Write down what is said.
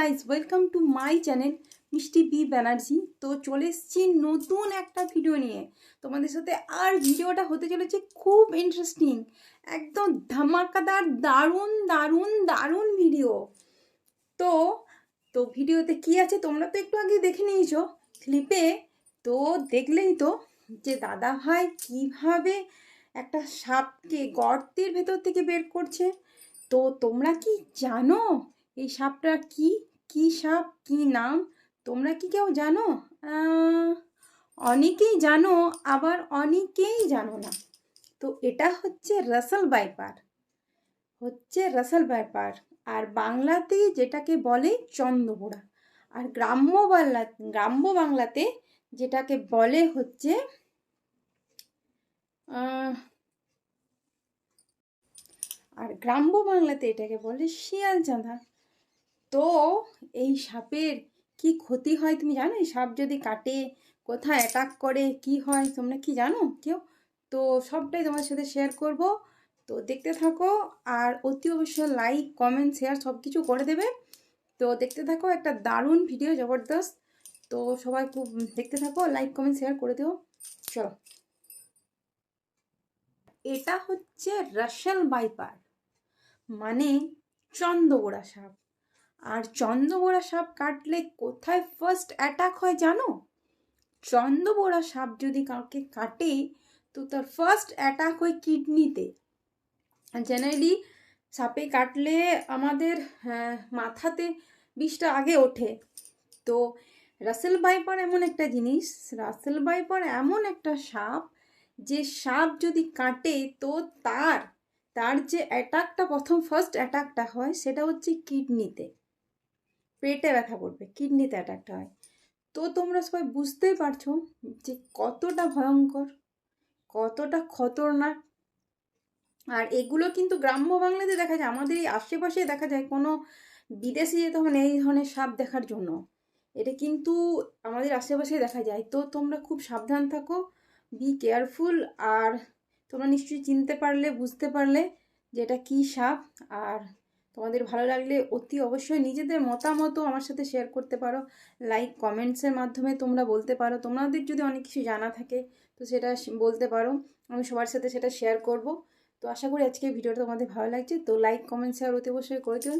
Guys welcome to my channel Mishti B Banerjee তো চলে এসেছি নতুন একটা ভিডিও নিয়ে। তোমাদের সাথে আর ভিডিওটা হতে চলেছে খুব ইন্টারেস্টিং একদম ধামাকাদার, দারুণ দারুণ দারুণ ভিডিও তো তো ভিডিওতে কি আছে তোমরা তো একটু আগে দেখে নিয়েছো ক্লিপে তো দেখলেই তো যে দাদা ভাই কীভাবে একটা সাপকে গর্তের ভেতর থেকে বের করছে। তো তোমরা কি জানো এই সাপটা কি কি সাপ, কি নাম? তোমরা কি কেউ জানো? অনেকেই জানো, আবার অনেকেই জানো না। তো এটা হচ্ছে রাসেল বাইপার। হচ্ছে রাসেল বাইপার। আর বাংলাতে যেটাকে বলে চন্দ্রবোড়া। আর গ্রাম্য বাংলা, গ্রাম্য বাংলাতে যেটাকে বলে হচ্ছে আর গ্রাম্য বাংলাতে এটাকে বলে শিয়াল চাঁদা তো এই সাপের কি ক্ষতি হয় তুমি জানো? এই সাপ যদি কাটে, কোথায় অ্যাটাক করে, কি হয়, তোমরা কি জানো কেউ? তো সবটাই তোমার সাথে শেয়ার করব। তো দেখতে থাকো আর অতি অবশ্যই লাইক কমেন্ট শেয়ার সব কিছু করে দেবে। তো দেখতে থাকো একটা দারুণ ভিডিও জবরদস্ত। তো সবাই খুব দেখতে থাকো লাইক কমেন্ট শেয়ার করে দিও। চলো। এটা হচ্ছে রাশাল বাইপার মানে চন্দ্রগোড়া সাপ। আর চন্দ্রবোড়া সাপ কাটলে কোথায় ফার্স্ট অ্যাটাক হয় জানো? চন্দ্রবোড়া সাপ যদি কাউকে কাটে তো তার ফার্স্ট অ্যাটাক হয় কিডনিতে জেনারেলি সাপে কাটলে আমাদের হ্যাঁ, মাথাতে বিষটা আগে ওঠে। তো রাসেল বাইপার এমন একটা জিনিস রাসেল বাইপার এমন একটা সাপ যে সাপ যদি কাটে তো তার তার যে অ্যাটাকটা প্রথম ফার্স্ট অ্যাটাকটা হয় সেটা হচ্ছে কিডনিতে পেটে ব্যথা করবে, কিডনিতে অ্যাটাকটা হয়। তো তোমরা সবাই বুঝতেই পারছ যে কতটা ভয়ঙ্কর, কতটা খতরনাক। আর এগুলো কিন্তু গ্রাম্য বাংলাতে দেখা যায়, আমাদের এই আশেপাশে দেখা যায় কোনো বিদেশে যেতে হবে এই ধরনের সাপ দেখার জন্য। এটা কিন্তু আমাদের আশেপাশে দেখা যায়। তো তোমরা খুব সাবধান থাকো বি কেয়ারফুল আর তোমরা নিশ্চয়ই চিনতে পারলে, বুঝতে পারলে যে এটা কী সাপ, আর তোমাদের ভালো লাগলে অতি অবশ্যই নিজেদের মতামতও আমার সাথে শেয়ার করতে পারো। লাইক কমেন্টসের মাধ্যমে তোমরা বলতে পারো। তোমাদের যদি অনেক কিছু জানা থাকে, তো সেটা বলতে পারো। আমি সবার সাথে সেটা শেয়ার করব। তো আশা করি আজকে ভিডিওটা তোমাদের ভালো লাগছে। তো লাইক কমেন্ট শেয়ার অতি অবশ্যই করে দিও।